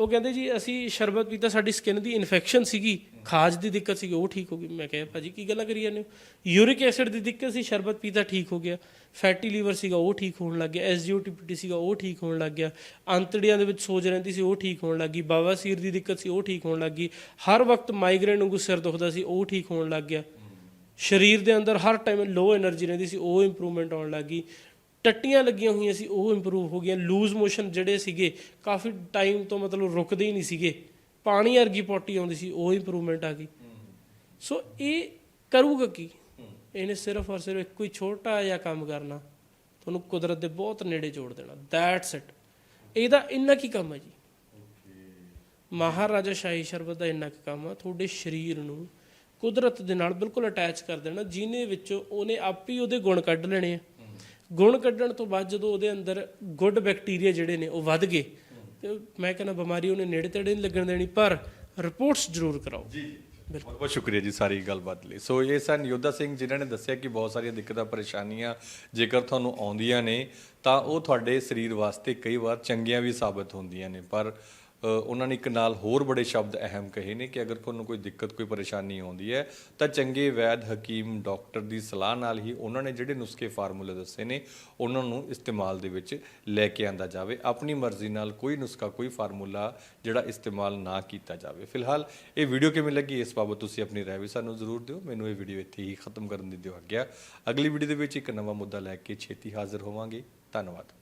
[SPEAKER 2] ਉਹ ਕਹਿੰਦੇ ਜੀ, ਅਸੀਂ ਸ਼ਰਬਤ ਪੀਤਾ, ਸਾਡੀ ਸਕਿਨ ਦੀ ਇਨਫੈਕਸ਼ਨ ਸੀਗੀ, ਖਾਜ ਦੀ ਦਿੱਕਤ ਸੀ ਉਹ ਠੀਕ ਹੋ ਗਈ। ਮੈਂ ਕਿਹਾ, ਭਾਜੀ, ਕੀ ਗੱਲਾਂ ਕਰੀ ਜਾਂਦੇ ਹੋ? ਯੂਰਿਕ ਐਸਿਡ ਦੀ ਦਿੱਕਤ ਸੀ, ਸ਼ਰਬਤ ਪੀਤਾ ਠੀਕ ਹੋ ਗਿਆ। ਫੈਟੀ ਲੀਵਰ ਸੀਗਾ, ਉਹ ਠੀਕ ਹੋਣ ਲੱਗ ਗਿਆ। S G O T P T ਸੀਗਾ, ਉਹ ਠੀਕ ਹੋਣ ਲੱਗ ਗਿਆ। ਅੰਤੜੀਆਂ ਦੇ ਵਿੱਚ ਸੋਜ ਰਹਿੰਦੀ ਸੀ, ਉਹ ਠੀਕ ਹੋਣ ਲੱਗ ਲੱਗੀ ਬਾਵਾਸੀਰ ਦੀ ਦਿੱਕਤ ਸੀ, ਉਹ ਠੀਕ ਹੋਣ ਲੱਗ ਗਈ। ਹਰ ਵਕਤ ਮਾਈਗਰੇਨ ਨੂੰ ਗੁੱਸੇ ਦੁਖਦਾ ਸੀ, ਉਹ ਠੀਕ ਹੋਣ ਲੱਗ ਗਿਆ। ਸਰੀਰ ਦੇ ਅੰਦਰ ਹਰ ਟਾਈਮ ਲੋ એનર્ਜੀ ਰਹਿੰਦੀ ਸੀ, ਉਹ ਇੰਪਰੂਵਮੈਂਟ ਆਉਣ ਗਈ। ਟੱਟੀਆਂ ਲੱਗੀਆਂ ਹੋਈਆਂ ਸੀ, ਉਹ ਇੰਪਰੂਵ ਹੋ ਗਈਆਂ। ਲੂਜ਼ ਮੋਸ਼ਨ ਜਿਹੜੇ ਸੀਗੇ, ਕਾਫੀ ਟਾਈਮ ਤੋਂ ਮਤਲਬ ਰੁਕਦੇ ਹੀ ਨਹੀਂ ਸੀਗੇ। ਪਾਣੀ ਵਰਗੀ ਪੋਟੀ ਆਉਂਦੀ ਸੀ, ਉਹ ਇੰਪਰੂਵਮੈਂਟ ਆ ਗਈ। ਸੋ ਇਹ ਕਰੂਗਾ ਕੀ? ਇਹਨੇ ਸਿਰਫ ਔਰ ਸਿਰਫ ਇੱਕੋ ਹੀ ਛੋਟਾ ਜਿਹਾ ਕੰਮ ਕਰਨਾ। ਤੁਹਾਨੂੰ ਕੁਦਰਤ ਦੇ ਬਹੁਤ ਨੇੜੇ ਜੋੜ ਦੇਣਾ। ਦੈਟਸ ਇਟ ਇਹਦਾ ਇੰਨਾ ਕੀ ਕੰਮ ਹੈ ਜੀ? ਮਹਾਰਾਜਾ ਸ਼ਾਹੀ ਸ਼ਰਬਤ ਦਾ ਇੰਨਾ ਕੁ ਕੰਮ ਆ, ਤੁਹਾਡੇ ਸਰੀਰ ਨੂੰ ਕੁਦਰਤ ਦੇ ਨਾਲ ਬਿਲਕੁਲ ਅਟੈਚ ਕਰ ਦੇਣਾ ਜਿਹਨੇ ਵਿੱਚੋਂ ਉਹਨੇ ਆਪ ਹੀ ਉਹਦੇ ਗੁਣ ਕੱਢ ਲੈਣੇ ਆ। ਗੁਣ ਕੱਢਣ ਤੋਂ ਬਾਅਦ ਜਦੋਂ ਉਹਦੇ ਅੰਦਰ ਗੁੱਡ ਬੈਕਟੀਰੀਆ ਜਿਹੜੇ ਨੇ ਉਹ ਵੱਧ ਗਏ ਤੇ ਮੈਂ ਕਹਿੰਦਾ ਬਿਮਾਰੀ ਉਹਨੇ ਨੇੜੇ ਤੇੜੇ ਨਹੀਂ ਲੱਗਣ ਦੇਣੀ ਪਰ ਰਿਪੋਰਟਸ ਜ਼ਰੂਰ ਕਰਾਓ।
[SPEAKER 1] ਬਹੁਤ ਬਹੁਤ ਸ਼ੁਕਰੀਆ ਜੀ ਸਾਰੀ ਗੱਲਬਾਤ ਲਈ। ਸੋ ਇਹ ਸਨ ਯੋਧਾ ਸਿੰਘ ਜਿਨ੍ਹਾਂ ਨੇ ਦੱਸਿਆ ਕਿ ਬਹੁਤ ਸਾਰੀਆਂ ਦਿੱਕਤਾਂ ਪਰੇਸ਼ਾਨੀਆਂ ਜੇਕਰ ਤੁਹਾਨੂੰ ਆਉਂਦੀਆਂ ਨੇ ਤਾਂ ਉਹ ਤੁਹਾਡੇ ਸਰੀਰ ਵਾਸਤੇ ਕਈ ਵਾਰ ਚੰਗੀਆਂ ਵੀ ਸਾਬਤ ਹੁੰਦੀਆਂ ਨੇ। ਪਰ ਉਹਨਾਂ ਨੇ ਇੱਕ ਨਾਲ ਹੋਰ ਬੜੇ ਸ਼ਬਦ ਅਹਿਮ ਕਹੇ ਨੇ ਕਿ ਅਗਰ ਤੁਹਾਨੂੰ ਕੋਈ ਦਿੱਕਤ, ਕੋਈ ਪਰੇਸ਼ਾਨੀ ਆਉਂਦੀ ਹੈ, ਤਾਂ ਚੰਗੇ ਵੈਦ ਹਕੀਮ ਡਾਕਟਰ ਦੀ ਸਲਾਹ ਨਾਲ ਹੀ ਉਹਨਾਂ ਨੇ ਜਿਹੜੇ ਨੁਸਖੇ ਫਾਰਮੂਲੇ ਦੱਸੇ ਨੇ, ਉਹਨਾਂ ਨੂੰ ਇਸਤੇਮਾਲ ਦੇ ਵਿੱਚ ਲੈ ਕੇ ਆਂਦਾ ਜਾਵੇ। ਆਪਣੀ ਮਰਜ਼ੀ ਨਾਲ ਕੋਈ ਨੁਸਖਾ, ਕੋਈ ਫਾਰਮੂਲਾ ਜਿਹੜਾ ਇਸਤੇਮਾਲ ਨਾ ਕੀਤਾ ਜਾਵੇ। ਫਿਲਹਾਲ ਇਹ ਵੀਡੀਓ ਕਿਵੇਂ ਲੱਗੀ, ਇਸ ਬਾਬਤ ਤੁਸੀਂ ਆਪਣੀ ਰਾਏ ਵੀ ਸਾਨੂੰ ਜ਼ਰੂਰ ਦਿਓ। ਮੈਨੂੰ ਇਹ ਵੀਡੀਓ ਇੱਥੇ ਹੀ ਖਤਮ ਕਰਨ ਦੀ ਦਿਓ ਆਗਿਆ। ਅਗਲੀ ਵੀਡੀਓ ਦੇ ਵਿੱਚ ਇੱਕ ਨਵਾਂ ਮੁੱਦਾ ਲੈ ਕੇ ਛੇਤੀ ਹਾਜ਼ਰ ਹੋਵਾਂਗੇ। ਧੰਨਵਾਦ।